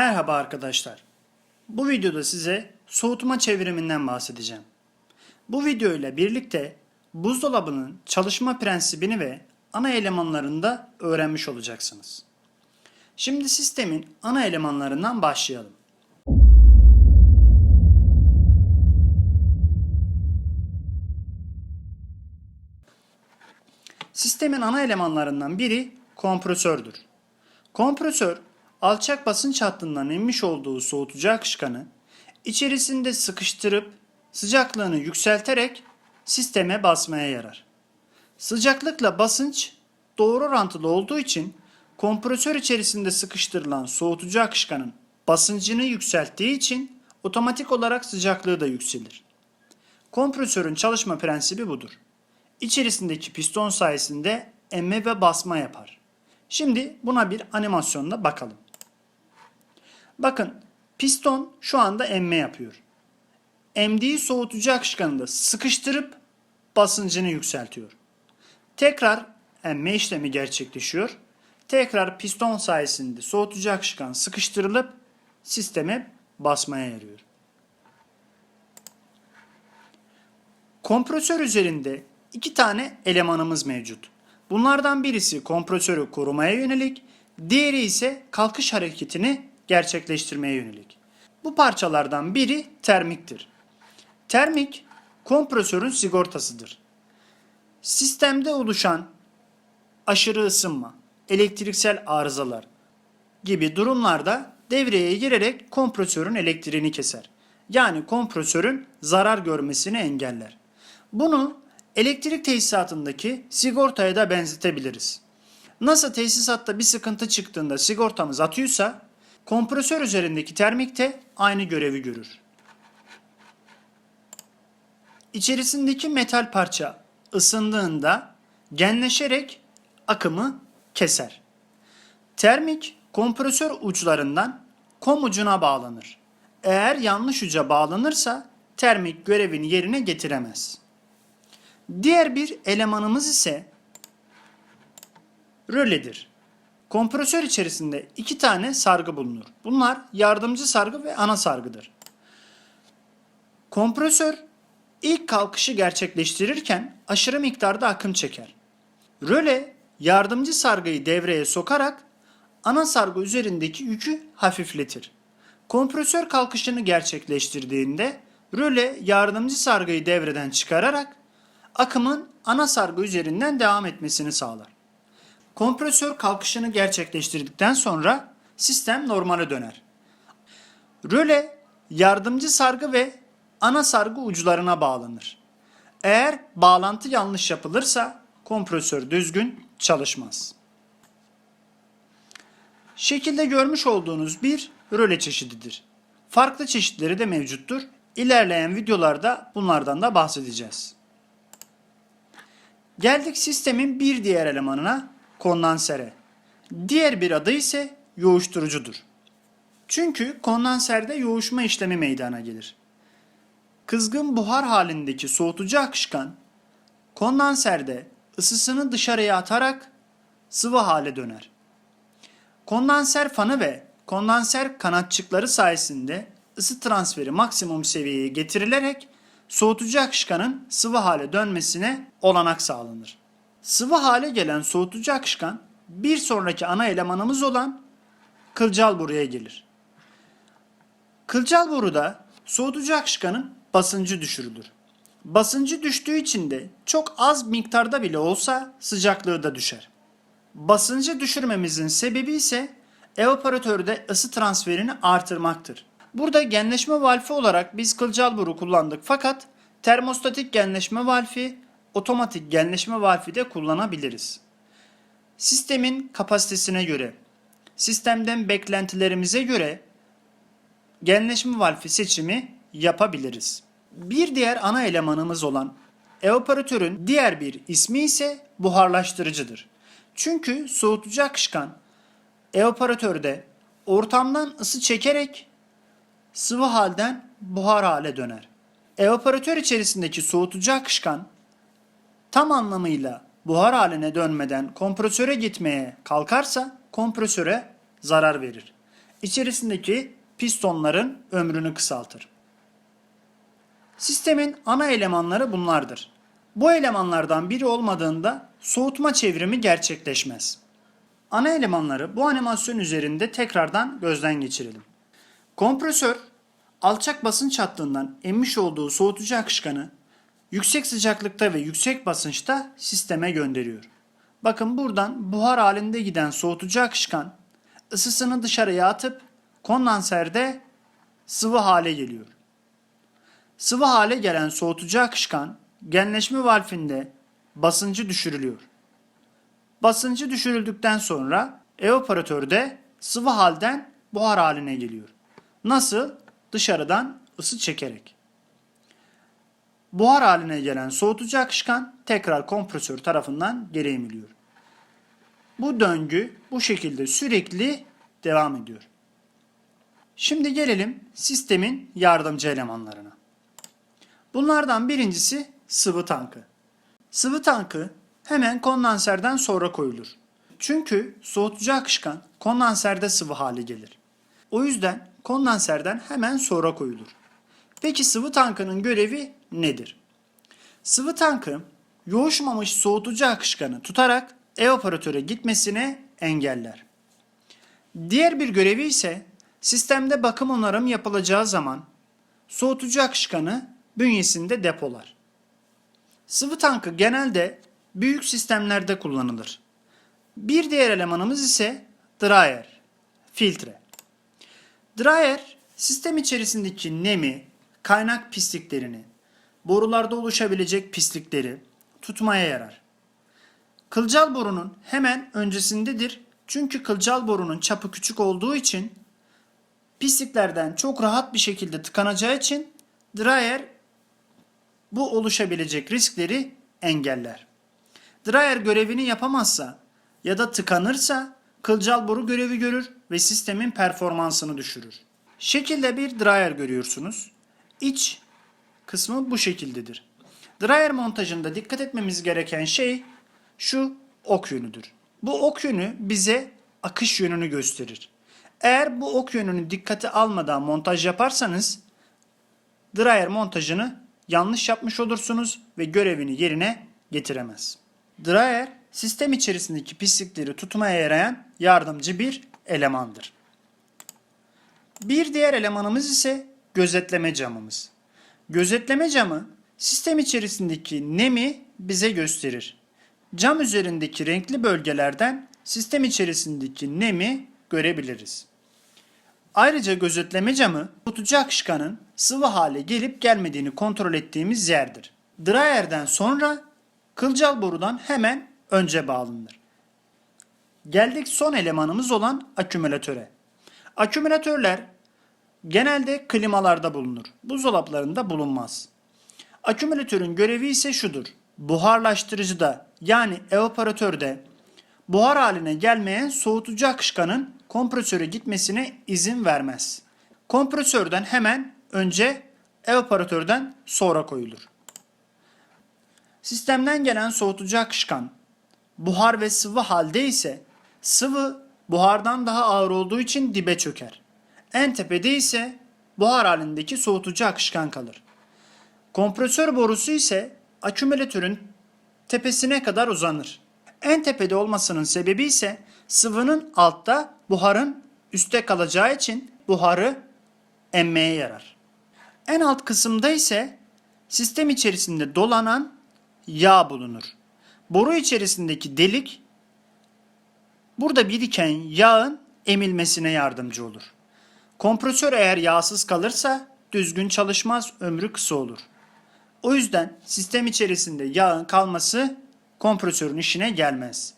Merhaba arkadaşlar. Bu videoda size soğutma çevriminden bahsedeceğim. Bu video ile birlikte buzdolabının çalışma prensibini ve ana elemanlarını da öğrenmiş olacaksınız. Şimdi sistemin ana elemanlarından başlayalım. Sistemin ana elemanlarından biri kompresördür. Kompresör, alçak basınç hattından emmiş olduğu soğutucu akışkanı içerisinde sıkıştırıp sıcaklığını yükselterek sisteme basmaya yarar. Sıcaklıkla basınç doğru orantılı olduğu için kompresör içerisinde sıkıştırılan soğutucu akışkanın basıncını yükselttiği için otomatik olarak sıcaklığı da yükselir. Kompresörün çalışma prensibi budur. İçerisindeki piston sayesinde emme ve basma yapar. Şimdi buna bir animasyonla bakalım. Bakın piston şu anda emme yapıyor. Emdiği soğutucu akışkanı da sıkıştırıp basıncını yükseltiyor. Tekrar emme işlemi gerçekleşiyor. Tekrar piston sayesinde soğutucu akışkan sıkıştırılıp sisteme basmaya yarıyor. Kompresör üzerinde iki tane elemanımız mevcut. Bunlardan birisi kompresörü korumaya yönelik, diğeri ise kalkış hareketini gerçekleştirmeye yönelik. Bu parçalardan biri termiktir. Termik kompresörün sigortasıdır. Sistemde oluşan aşırı ısınma, elektriksel arızalar gibi durumlarda devreye girerek kompresörün elektriğini keser. Yani kompresörün zarar görmesini engeller. Bunu elektrik tesisatındaki sigortaya da benzetebiliriz. Nasıl tesisatta bir sıkıntı çıktığında sigortamız atıyorsa kompresör üzerindeki termik de aynı görevi görür. İçerisindeki metal parça ısındığında genleşerek akımı keser. Termik kompresör uçlarından kom ucuna bağlanır. Eğer yanlış uca bağlanırsa termik görevini yerine getiremez. Diğer bir elemanımız ise röledir. Kompresör içerisinde iki tane sargı bulunur. Bunlar yardımcı sargı ve ana sargıdır. Kompresör ilk kalkışı gerçekleştirirken aşırı miktarda akım çeker. Röle yardımcı sargıyı devreye sokarak ana sargı üzerindeki yükü hafifletir. Kompresör kalkışını gerçekleştirdiğinde röle yardımcı sargıyı devreden çıkararak akımın ana sargı üzerinden devam etmesini sağlar. Kompresör kalkışını gerçekleştirdikten sonra sistem normale döner. Röle yardımcı sargı ve ana sargı uçlarına bağlanır. Eğer bağlantı yanlış yapılırsa kompresör düzgün çalışmaz. Şekilde görmüş olduğunuz bir röle çeşididir. Farklı çeşitleri de mevcuttur. İlerleyen videolarda bunlardan da bahsedeceğiz. Geldik sistemin bir diğer elemanına kondansere. Diğer bir adı ise yoğuşturucudur. Çünkü kondanserde yoğuşma işlemi meydana gelir. Kızgın buhar halindeki soğutucu akışkan kondanserde ısısını dışarıya atarak sıvı hale döner. Kondanser fanı ve kondanser kanatçıkları sayesinde ısı transferi maksimum seviyeye getirilerek soğutucu akışkanın sıvı hale dönmesine olanak sağlanır. Sıvı hale gelen soğutucu akışkan bir sonraki ana elemanımız olan kılcal boruya gelir. Kılcal boruda soğutucu akışkanın basıncı düşürülür. Basıncı düştüğü için de çok az miktarda bile olsa sıcaklığı da düşer. Basıncı düşürmemizin sebebi ise evaporatörde ısı transferini artırmaktır. Burada genleşme valfi olarak biz kılcal boru kullandık fakat termostatik genleşme valfi, otomatik genleşme valfi de kullanabiliriz. Sistemin kapasitesine göre, sistemden beklentilerimize göre genleşme valfi seçimi yapabiliriz. Bir diğer ana elemanımız olan evaporatörün diğer bir ismi ise buharlaştırıcıdır. Çünkü soğutucu akışkan evaporatörde ortamdan ısı çekerek sıvı halden buhar hale döner. Evaporatör içerisindeki soğutucu akışkan tam anlamıyla buhar haline dönmeden kompresöre gitmeye kalkarsa kompresöre zarar verir. içerisindeki pistonların ömrünü kısaltır. Sistemin ana elemanları bunlardır. Bu elemanlardan biri olmadığında soğutma çevrimi gerçekleşmez. Ana elemanları bu animasyon üzerinde tekrardan gözden geçirelim. Kompresör alçak basınç hattından emmiş olduğu soğutucu akışkanı yüksek sıcaklıkta ve yüksek basınçta sisteme gönderiyor. Bakın buradan buhar halinde giden soğutucu akışkan ısısını dışarıya atıp kondanserde sıvı hale geliyor. Sıvı hale gelen soğutucu akışkan genleşme valfinde basıncı düşürülüyor. Basıncı düşürüldükten sonra evaporatörde sıvı halden buhar haline geliyor. Nasıl? Dışarıdan ısı çekerek. Buhar haline gelen soğutucu akışkan tekrar kompresör tarafından geri emiliyor. Bu döngü bu şekilde sürekli devam ediyor. Şimdi gelelim sistemin yardımcı elemanlarına. Bunlardan birincisi sıvı tankı. Sıvı tankı hemen kondanserden sonra koyulur. Çünkü soğutucu akışkan kondanserde sıvı hale gelir. O yüzden kondanserden hemen sonra koyulur. Peki sıvı tankının görevi nedir? Sıvı tankı yoğuşmamış soğutucu akışkanı tutarak evaporatöre gitmesini engeller. Diğer bir görevi ise sistemde bakım onarım yapılacağı zaman soğutucu akışkanı bünyesinde depolar. Sıvı tankı genelde büyük sistemlerde kullanılır. Bir diğer elemanımız ise dryer, filtre. Dryer, sistem içerisindeki nemi, kaynak pisliklerini, borularda oluşabilecek pislikleri tutmaya yarar. Kılcal borunun hemen öncesindedir. Çünkü kılcal borunun çapı küçük olduğu için pisliklerden çok rahat bir şekilde tıkanacağı için dryer bu oluşabilecek riskleri engeller. Dryer görevini yapamazsa ya da tıkanırsa kılcal boru görevi görür ve sistemin performansını düşürür. Şekilde bir dryer görüyorsunuz. İç kısmı bu şekildedir. Dryer montajında dikkat etmemiz gereken şey şu ok yönüdür. Bu ok yönü bize akış yönünü gösterir. Eğer bu ok yönünü dikkate almadan montaj yaparsanız dryer montajını yanlış yapmış olursunuz ve görevini yerine getiremez. Dryer sistem içerisindeki pislikleri tutmaya yarayan yardımcı bir elemandır. Bir diğer elemanımız ise gözetleme camımız. Gözetleme camı sistem içerisindeki nemi bize gösterir. Cam üzerindeki renkli bölgelerden sistem içerisindeki nemi görebiliriz. Ayrıca gözetleme camı tutucu akışkanın sıvı hale gelip gelmediğini kontrol ettiğimiz yerdir. Dryer'den sonra kılcal borudan hemen önce bağlanır. Geldik son elemanımız olan akümülatöre. Akümülatörler genelde klimalarda bulunur. Buzdolaplarında bulunmaz. Akümülatörün görevi ise şudur. Buharlaştırıcıda yani evaporatörde buhar haline gelmeyen soğutucu akışkanın kompresöre gitmesine izin vermez. Kompresörden hemen önce evaporatörden sonra koyulur. Sistemden gelen soğutucu akışkan buhar ve sıvı halde ise sıvı buhardan daha ağır olduğu için dibe çöker. En tepede ise buhar halindeki soğutucu akışkan kalır. Kompresör borusu ise akümülatörün tepesine kadar uzanır. En tepede olmasının sebebi ise sıvının altta buharın üstte kalacağı için buharı emmeye yarar. En alt kısımda ise sistem içerisinde dolanan yağ bulunur. Boru içerisindeki delik burada biriken yağın emilmesine yardımcı olur. Kompresör eğer yağsız kalırsa düzgün çalışmaz, ömrü kısa olur. O yüzden sistem içerisinde yağın kalması kompresörün işine gelmez.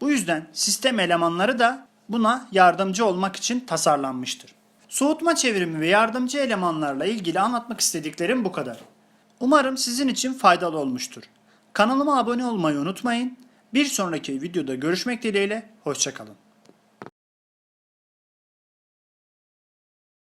Bu yüzden sistem elemanları da buna yardımcı olmak için tasarlanmıştır. Soğutma çevrimi ve yardımcı elemanlarla ilgili anlatmak istediklerim bu kadar. Umarım sizin için faydalı olmuştur. Kanalıma abone olmayı unutmayın. Bir sonraki videoda görüşmek dileğiyle, hoşçakalın.